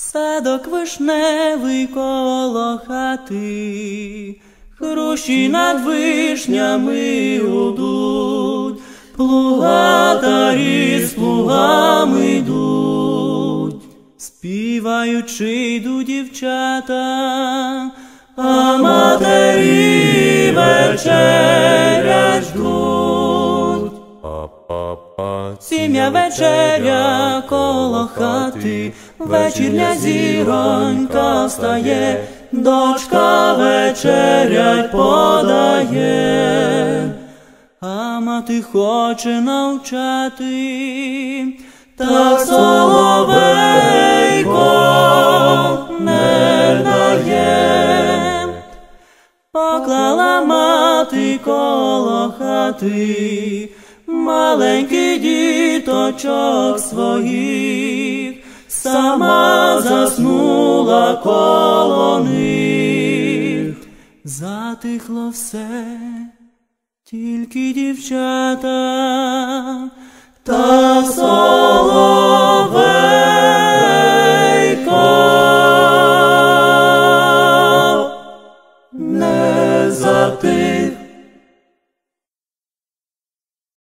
Садок вишневий коло хати, Хрущі над вишнями гудуть, Плугатарі з плугами йдуть, співаючи йдуть дівчата, а матері вечерять Сім'я вечеря коло хати, вечірня зіронька встає, дочка вечерять подає, а мати хоче навчати, та соловейко не дає. Поклала мати коло хати, маленький діточок своїх, сама заснула коло них, затихло все, тільки дівчата та соловейко. Не затихло.